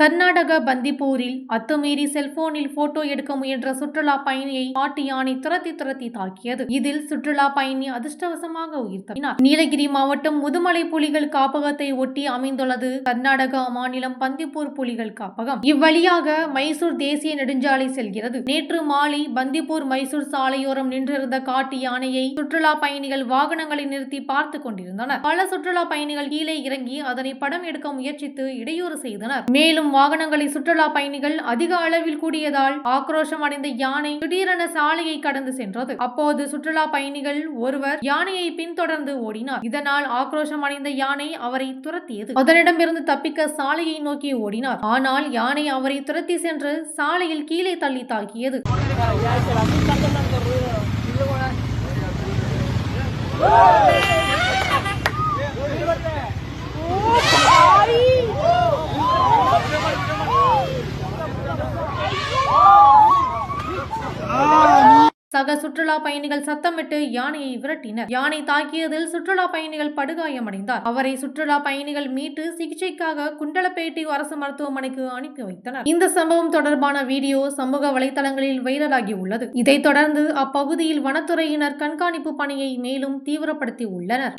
கர்நாடக பந்திப்பூரில் அத்துமீறி செல்போனில் போட்டோ எடுக்க முயன்ற சுற்றுலா பயணியை காட்டு யானை துரத்தி துரத்தி தாக்கியது. இதில் சுற்றுலா பயணி அதிர்ஷ்டவசமாக உயிர் தப்பினார் நீலகிரி மாவட்டம் முதுமலை புலிகள் காப்பகத்தை ஒட்டி அமைந்துள்ளது கர்நாடகா மாநிலம் பந்திப்பூர் புலிகள் காப்பகம். இவ்வழியாக மைசூர் தேசிய நெடுஞ்சாலை செல்கிறது. நேற்று மாலை பந்திப்பூர் மைசூர் சாலையோரம் நின்றிருந்த காட்டு யானையை சுற்றுலா பயணிகள் வாகனங்களை நிறுத்தி பார்த்து கொண்டிருந்தனர். பல சுற்றுலா பயணிகள் கீழே இறங்கி அதனை படம் எடுக்க முயற்சித்து இடையூறு செய்தனர். மேலும் வாகனங்களை சுற்றுலா பயணிகள் அதிக அளவில் கூடியதால் ஆக்ரோஷம் அடைந்த யானை திடீரென சாலையை கடந்து சென்றது. அப்போது சுற்றுலா பயணிகள் ஒருவர் யானையை பின்தொடர்ந்து ஓடினார். இதனால் ஆக்ரோஷம் அடைந்த யானை அவரை துரத்தியது. அதனிடமிருந்து தப்பிக்க சாலையை நோக்கி ஓடினார். ஆனால் யானை அவரை துரத்தி சென்று சாலையில் கீழே தள்ளி தாக்கியது. சக சுற்றுலா பயணிகள் சத்தமிட்டு யானையை விரட்டினர். யானை தாக்கியதில் சுற்றுலா பயணிகள் படுகாயமடைந்தார். அவரை சுற்றுலா பயணிகள் மீட்டு சிகிச்சைக்காக குண்டலப்பேட்டை அரசு மருத்துவமனைக்கு அனுப்பி வைத்தனர். இந்த சம்பவம் தொடர்பான வீடியோ சமூக வலைதளங்களில் வைரலாகி உள்ளது. இதைத் தொடர்ந்து அப்பகுதியில் வனத்துறையினர் கண்காணிப்பு பணியை மேலும் தீவிரப்படுத்தி உள்ளனர்.